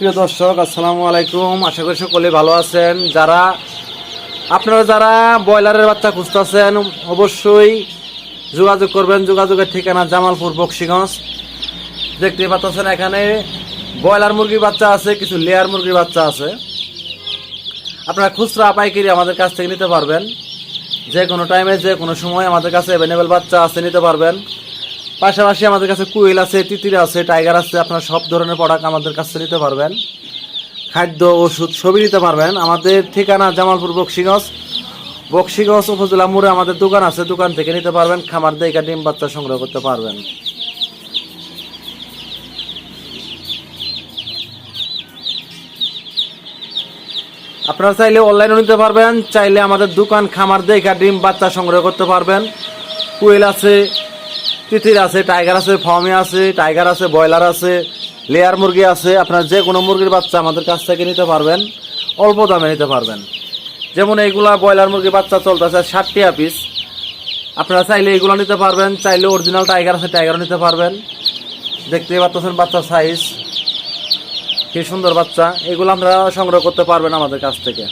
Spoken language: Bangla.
প্রিয় দর্শক, আসসালামু আলাইকুম। আশা করি সকলে ভালো আছেন। যারা, আপনারা যারা ব্রয়লারের বাচ্চা খুঁজতেছেন, অবশ্যই যোগাযোগ করবেন। যোগাযোগের ঠিকানা জামালপুর, বক্সিগঞ্জ। দেখতে পাচ্ছেন এখানে ব্রয়লার মুরগির বাচ্চা আছে, কিছু লেয়ার মুরগির বাচ্চা আছে। আপনারা খুচরা পাইকারি আমাদের কাছ থেকে নিতে পারবেন। যে কোনো টাইমে যে কোনো সময় আমাদের কাছে অ্যাভেলেবেল বাচ্চা আছে, নিতে পারবেন। পাশাপাশি আমাদের কাছে কুইল আছে, তিতির আছে, টাইগার আছে, আপনার সব ধরনের প্রোডাক্ট আমাদের কাছে নিতে পারবেন। খাদ্য, ওষুধ সবই নিতে পারবেন। আমাদের ঠিকানা জামালপুর বক্সিগঞ্জ। বক্সিগঞ্জ উপজেলা মোড়ে আমাদের দোকান আছে, দোকান থেকে নিতে পারবেন। খামার দেখে ডিম, বাচ্চা সংগ্রহ করতে পারবেন। আপনারা চাইলে অনলাইনে নিতে পারবেন, চাইলে আমাদের দোকান, খামার দেখে ডিম, বাচ্চা সংগ্রহ করতে পারবেন। কুয়েল আছে তিতির আছে টাইগার আছে ফর্মি আছে টাইগার আছে ব্রয়লার আছে লেয়ার মুরগি আছে, আপনার যে কোনো মুরগির বাচ্চা আমাদের কাছ থেকে নিতে পারবেন, অল্প দামে নিতে পারবেন। যেমন এইগুলা ব্রয়লার মুরগির বাচ্চা চলতেছে ষাট টাকা পিস আপনারা চাইলে এগুলো নিতে পারবেন, চাইলে অরিজিনাল টাইগার আছে টাইগারও নিতে পারবেন। দেখতেই পাচ্ছেন বাচ্চার সাইজ কি সুন্দর বাচ্চা। এগুলো আপনারা সংগ্রহ করতে পারবেন আমাদের কাছ থেকে।